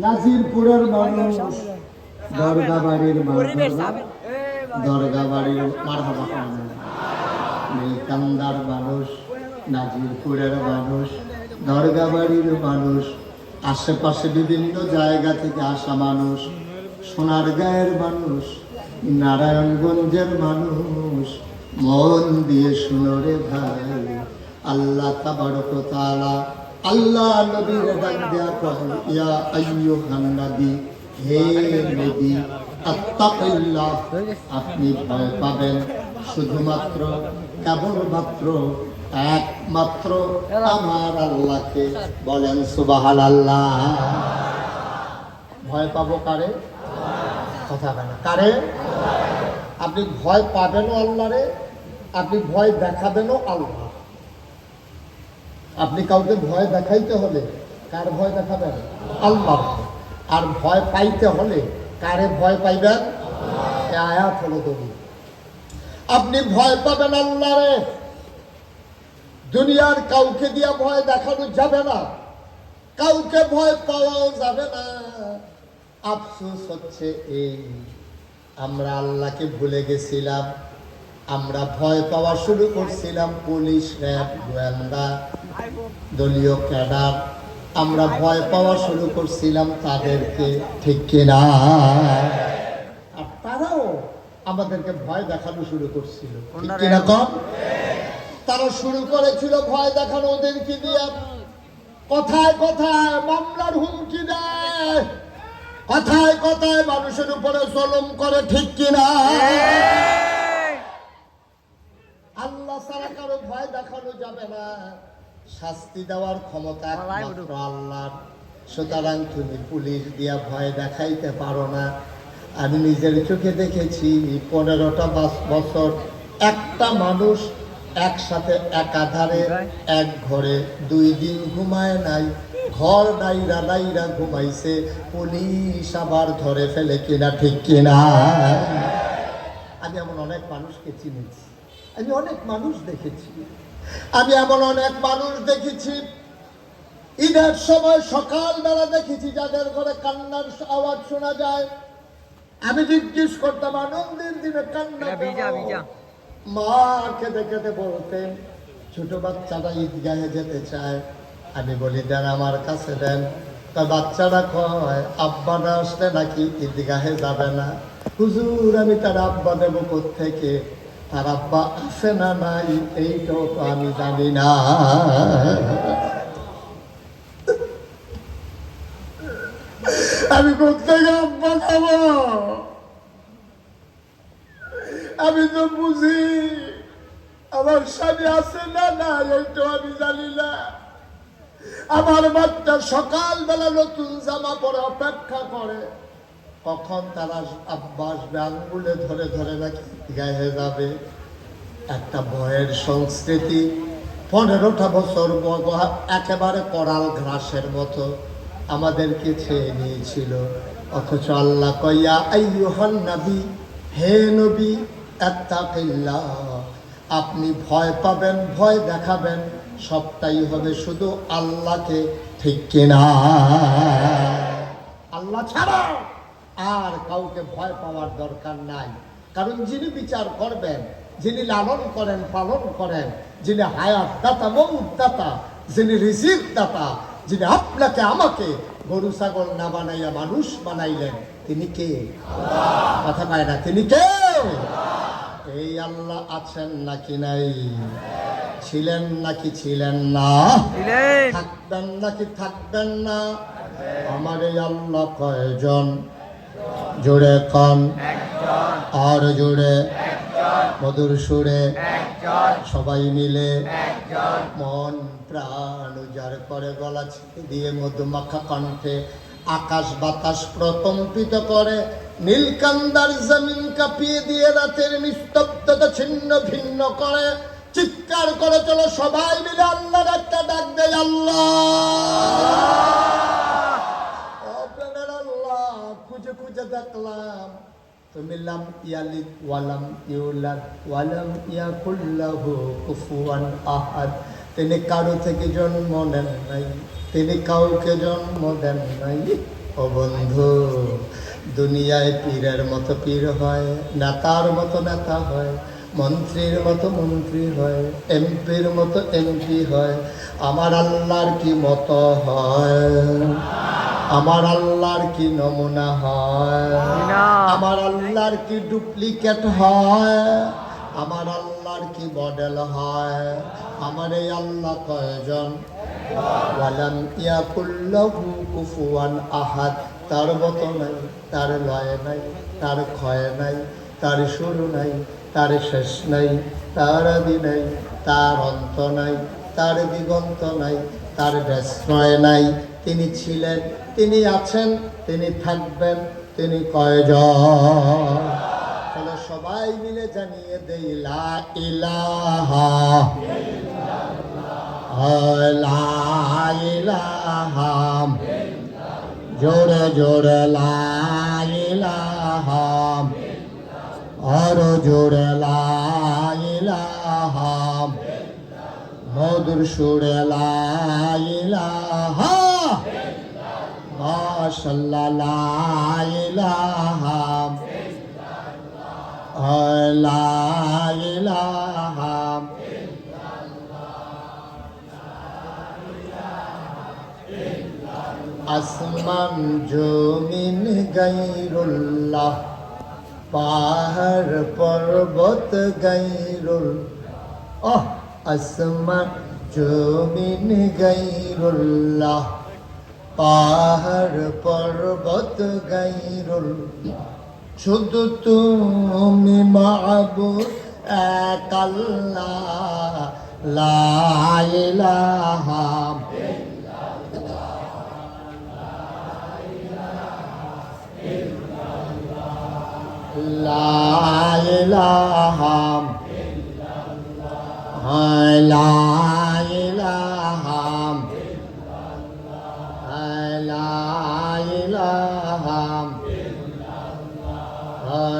নাজিরপুরের মানুষ দরগা বাড়ির মানুষ দরগা বাড়ির মারহাবা মানুষ নাজিরপুরের মানুষ দরগা বাড়ির মানুষ, আশেপাশে বিভিন্ন জায়গা থেকে আসা মানুষ, সোনারগাঁয়ের মানুষ, নারায়ণগঞ্জের মানুষ, মন দিয়ে শুনো ভাই, আল্লাহ তাবারক তাআলা আল্লাহ নবীর ডাক দেয়া কহেন ইয়া আইয়ুহান নবী, হে নবী, আত্তাকিল্লাহ, আপনি ভয় পাবেন। শুধুমাত্র, কেবলমাত্র, একমাত্র আমার আল্লাহকে বলেন সুবাহাল আল্লাহ ভয় পাবো কারে? কথা বলে না। কারে? আপনি ভয় পাবেনও আল্লাহরে, আপনি ভয় দেখাবেনও আল্লাহ। আপনি কাউকে ভয় দেখাইতে হলে কার ভয় দেখাবেন? আল্লাহ আর ভয় পাইতে হলে কারে ভয় পাইবেন? আয়াত হলো দলিল। আপনি ভয় পাবেন আল্লাহরে। দুনিয়ার কাউকে দিয়া ভয় দেখানো যাবে না। কাউকে ভয় পাওয়াও যাবে না। আফসোস হচ্ছে এই। আমরা আল্লাহকে ভুলে গেছিলাম। আমরা ভয় পাওয়া শুরু করছিলাম পুলিশ, র্যাব, গোয়েন্দা। দলীয় ক্যাডার আমরা ভয় পাওয়া শুরু করছিলাম তাদেরকে ঠিক কিনা? আর তারাও আমাদেরকে ভয় দেখানো শুরু করছিল ঠিক কিনা কম? তারা শুরু করেছিল ভয় দেখানো ওদেরকে দিয়ে। কথায় কথায় মামলার হুমকি দেয়। কথায় কথায় মানুষের উপরে জলম করে ঠিক কিনা? আল্লাহ ছাড়া কারও ভয় দেখানো যাবে না। শাস্তি দেওয়ার ক্ষমতা একমাত্র আল্লাহর। সুতরাং তুমি পুলিশ দিয়া ভয় দেখাইতে পারো না। আমি নিজের চোখে দেখেছি পনেরোটা বছর একটা মানুষ একসাথে একাধারে এক ঘরে দুই দিন ঘুমায় নাই। ঘর ডাইরা ডাইরা ঘুমাইছে পুলিশ আবার ধরে ফেলে কিনা ঠিক কিনা। আমি এমন অনেক মানুষকে চিনেছি। আমি অনেক মানুষ দেখেছি। আমি এমন অনেক মানুষ দেখেছি। ঈদের সময় সকালবেলা দেখেছি যাদের ঘরে কান্নার আওয়াজ শোনা যায়। আমি জিজ্ঞেস করতাম আনন্দের দিনে কান্না। মা কেঁদে কেঁদে বলতেন ছোট বাচ্চাটা ঈদগাহে যেতে চায়। আমি বলি দেন আমার কাছে দেন। তা বাচ্চারা কয় আব্বারা আসলে নাকি ঈদগাহে যাবে না? হুজুর আমি তার আব্বা দেবো থেকে আমি জানি আমি আব্বা আমি তো বুঝি আমার স্বামী আছে না না এইটাও আমি জানি না আমার বাচ্চা সকালবেলা নতুন জামা পরে অপেক্ষা করে কখন তারা আব্বা আসবে? আঙ্গুলে ধরে ধরে নাকি গায়ে যাবে? একটা ভয়ের সংস্কৃতি। পনেরোটা বছর একেবারে করাল ঘাসের মতো। আমাদেরকে ছেয়ে নিয়েছিল অথচ আল্লাহ কইয়া হে নবী, আত্তাকিল্লাহ। আপনি ভয় পাবেন, ভয় দেখাবেন, সবটাই হবে শুধু আল্লাহকে ঠিক কিনা? আল্লাহ ছাড়া। আর কাউকে ভয় পাওয়ার দরকার নাই। কারণ যিনি বিচার করবেন যিনি লালন করেন পালন করেন যিনি হায়াত দাতা মৌত দাতা যিনি রিজিক দাতা যিনি আপনাকে আমাকে গরু ছাগল না বানাইয়া মানুষ বানাইলেন তিনি কে? কথা পায় না তিনি কে? এই আল্লাহ আছেন নাকি নাই? ছিলেন নাকি ছিলেন না? থাকবেন নাকি থাকবেন না? আমার এই আল্লাহ কয়জন? জোরে কন আর জোরে মধুর সুরে সবাই মিলে মন প্রাণ উজাড় করে গলা ছেড়ে দিয়ে মধুমাখা কণ্ঠে আকাশ বাতাস প্রকম্পিত করে নীলকান্দার জমিন কাঁপিয়ে দিয়ে রাতের নিস্তব্ধতা ছিন্ন ভিন্ন করে। চিৎকার করে চলো সবাই মিলে আল্লাহর একটা ডাক দেয় আল্লাহ ও প্রাণের আল্লাহ খুঁজে খুঁজে দেখলাম তুমি লাম ইয়ালিদ ওয়ালাম ইউলাদ ওয়ালাম ইয়াকুল্লাহু কুফুয়ান আহাদ তিনি কারও থেকে জন্ম নেন নাই তিনি কাউকে জন্ম দেন নাই ও বন্ধু দুনিয়ায় পীরের মতো পীর হয় নেতার মতো নেতা হয় মন্ত্রীর মতো মন্ত্রী হয় এমপির মতো এমপি হয় আমার আল্লাহর কি মতো হয় আমার আল্লাহর কি নমুনা হয়? আমার আল্লাহর কি ডুপ্লিকেট হয়? আমার আল্লাহর কি মডেল হয়? আমার এই আল্লাহ কয়জন? ওয়ালাম ইয়াকুল্লাহু কুফুয়ান আহাদ। তার মতো নাই তার লয় নাই তার ক্ষয় নাই তার শুরু নাই তার শেষ নাই তার আদি নাই তার অন্ত নাই তার দিগন্ত নাই তার বিস্ময় নাই তিনি ছিলেন, তিনি আছেন, তিনি থাকবেন, তিনি কয়জন? সবাই মিলে জানিয়ে দেই, লা ইলাহা লা ইলাহা জোরে জোরে, লা ইলাহা আর জোরে, লা ইলাহা মধুর সুরে, লা ইলাহা ইলাহা আসমান জমিন গাইরুল্লাহ পাহাড় পর্বত গাইরুল। আহ আসমান জমিন গাইরুল্লাহ পাহাড় পর্বত গাইরুল। শুধু তুমি মাহবুব এক আল্লাহ লা ইলাহা।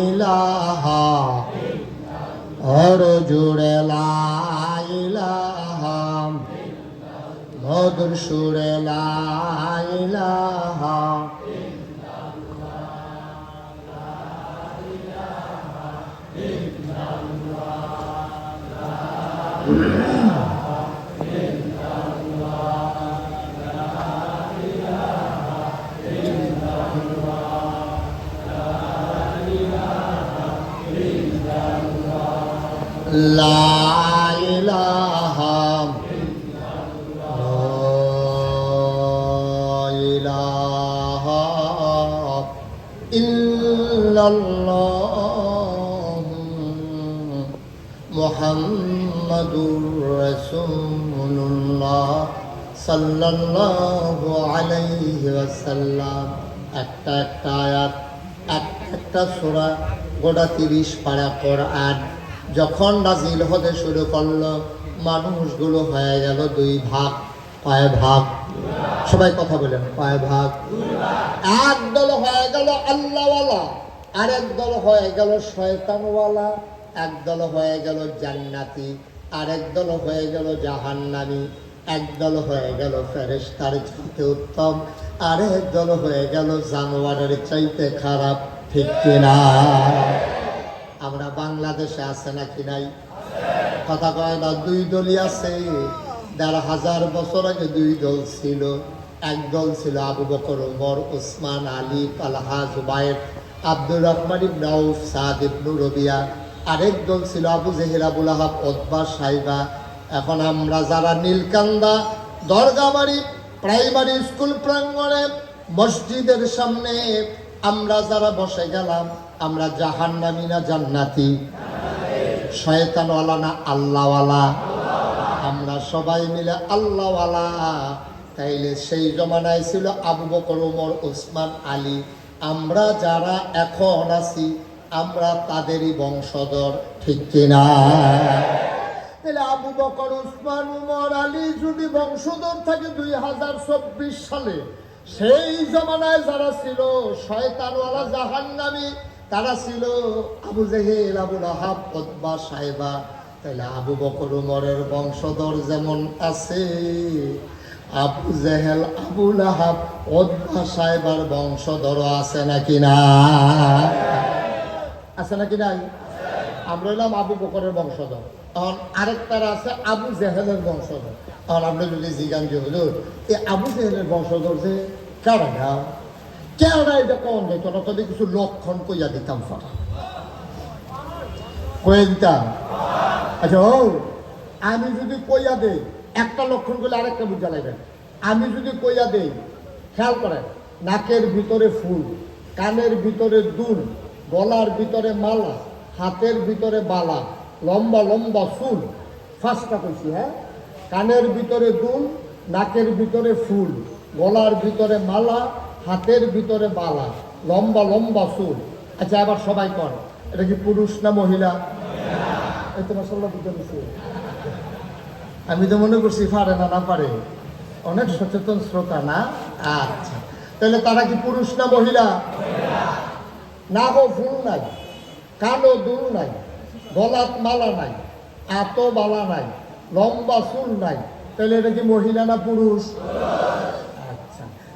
ইলাহা আর জুড়ে লা ইলাহা মধুর সুরে লা লাইলাহাম ইল্লাল্লাহ মুহাম্মাদুর রাসূলুল্লাহ সাল্লাল্লাহু আলাইহি একটা একটা আয়াত, একটা একটা সোরা, গোটা তিরিশ পাড়া পর আর যখন নাজিল হতে শুরু করল, মানুষগুলো হয়ে গেল দুই ভাগ। কয় ভাগ? সবাই কথা বলেন, কয় ভাগ? এক দল হয়ে গেল আল্লাহওয়ালা, আরেক দল হয়ে গেল শয়তানওয়ালা, এক দল হয়ে গেল জান্নাতি, আরেক দল হয়ে গেল জাহান্নামি, এক দল হয়ে গেল ফেরেস্তার চাইতে উত্তম, আরেক দল হয়ে গেল জানোয়ারের চাইতে খারাপ, ঠিক কিনা? আমরা বাংলাদেশে আছে নাকি নাই? কথা কয় না, দুই দলই আছে। দেড় হাজার বছর আগে দুই দল ছিল। এক দল ছিল আবু বকর, উমর ওসমান আলী, তালহা, জুবায়ের, আব্দুর রহমান ইবনে আউফ, সাদ ইবনু রবিয়া। আরেক দল ছিল আবু জেহের আবুল আহাব, ওতবা, সাইবা। এখন আমরা যারা নীলকান্দা দরগাবাড়ি প্রাইমারি স্কুল প্রাঙ্গণে, মসজিদের সামনে আমরা যারা বসে গেলাম আমরা জাহান্নামি না জান্নাতি? শয়তানওয়ালা না আল্লাহওয়ালা? আমরা সবাই মিলে আল্লাহওয়ালা। তাইলে সেই জমানায় ছিল আবু বকর উমর ওসমান, আলী। আমরা যারা এখন আছি, আমরা তাদেরই বংশধর, ঠিক কিনা? তাহলে আবু বকর উসমান উমর আলী যদি বংশধর থাকে দুই হাজার চব্বিশ সালে, সেই জমানায় যারা ছিল, শয়তানওয়ালা জাহান্নামী তারা ছিল আবু জেহেল, আবু রাহাব পদ্মা সাহেবা তাহলে আবু বকর উমরের বংশধর যেমন আছে, আবু জেহেল, আবু লাহাব পদ্মা সাহেবার বংশধরও আছে নাকি না? আছে নাকি নাই? আমরা হলাম আবু বকরের বংশধর। এখন আরেকটার আছে আবু জেহেলের বংশধর। এখন আপনি যদি জিগান যে হলো এই আবু জেহেলের বংশধর যে কারা না এটা কোন যেত না তোদের কিছু লক্ষণ কইয়া দিতাম ফাটা কয়ে দিতাম? আচ্ছা ও, আমি যদি কইয়া দেই, একটা লক্ষণ করলে আরেকটা বুঝা লাগবে। আমি যদি কইয়া দেই, খেয়াল করেন, নাকের ভিতরে ফুল, কানের ভিতরে দুল, গলার ভিতরে মালা, হাতের ভিতরে বালা, লম্বা লম্বা ফুল ফার্স্টটা কইছি হ্যাঁ? কানের ভিতরে দুল, নাকের ভিতরে ফুল, গলার ভিতরে মালা হাতের ভিতরে বালা, লম্বা লম্বা চুল। আচ্ছা আবার সবাই কর এটা কি পুরুষ না মহিলা? এই তো আমি তো মনে করছি পারে না না পারে। অনেক সচেতন শ্রোতা না? আচ্ছা তাহলে তারা কি পুরুষ না মহিলা? না গো ফুল নাই। কালো দুল নাই, গলাত মালা নাই এত বালা নাই, লম্বা চুল নাই। তাহলে এটা কি মহিলা না পুরুষ?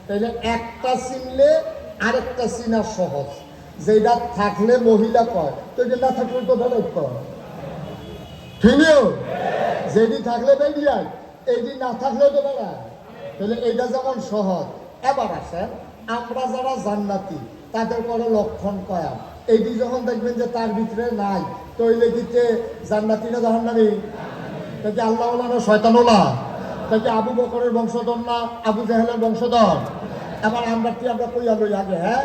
তাহলে একটা চিনলে আরেকটা চিনা সহজ। যেটা থাকলে মহিলা কয় তো এটা না থাকলে তো কয়। ঠিকও যেটি থাকলে বেরিয়ায় এইটি না থাকলে তো বেড়ায় তাহলে এইটা যেমন সহজ। এবার আসেন, আমরা যারা জান্নাতি, তাদের কোনো লক্ষণ কয়া। এইটি যখন দেখবেন যে তার ভিতরে নাই তৈলে দিতে জান্নাতি না যখন নামি তাকে আল্লাহ না শয়তানোলা তাকে আবু বকরের বংশধর না, আবু জাহেলের বংশধর? এবার আমরা কি আমরা কইয়া লই আগে হ্যাঁ?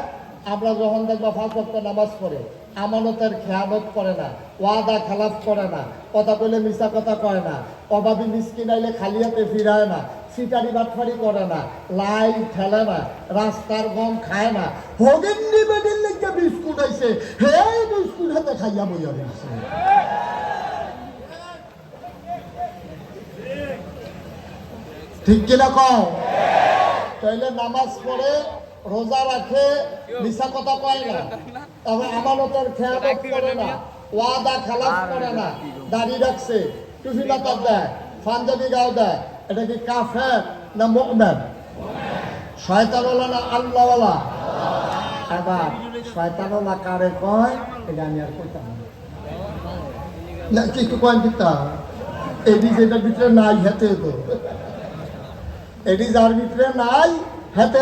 আমরা যখন দেখবা ফাঁস ওয়াক্ত নামাজ পড়ে, আমানতের খেয়ালত করে না, ওয়াদা খেলাফ করে না, কথা কইলে মিশা কথা কয় না, অভাবী মিসকিন আইলে খালি হাতে ফিরায় না, সিটারি বাটফারি করে না লাইন ঠেলে না, রাস্তার গম খায় না, হগেন্নি বেগের লেগে বিস্কুট আইছে, হে বিস্কুট হাতে খাইয়া বইয়া দিয়েছে ঠিক কিনা কও? তাইলে নামাজ পড়ে রোজা রাখে মিশা কথা কয় না। তবে আমানতের খেয়ালত করে না। ওয়াদা খালাফ করে না। দাড়ি রাখছে টুপি মাথা দেয় পাঞ্জাবি গাও দেয়। এটা কি কাফের না মুমিন? শয়তানওয়ালা না আল্লাহওয়ালা? এবার শয়তানওয়ালা কারে কয়? এটা আমি আর কইতাম না। কি কয়েন দিতাম এটি যেটার ভিতরে নাই হেতে তো। এটি যার ভিতরে নাই হেতে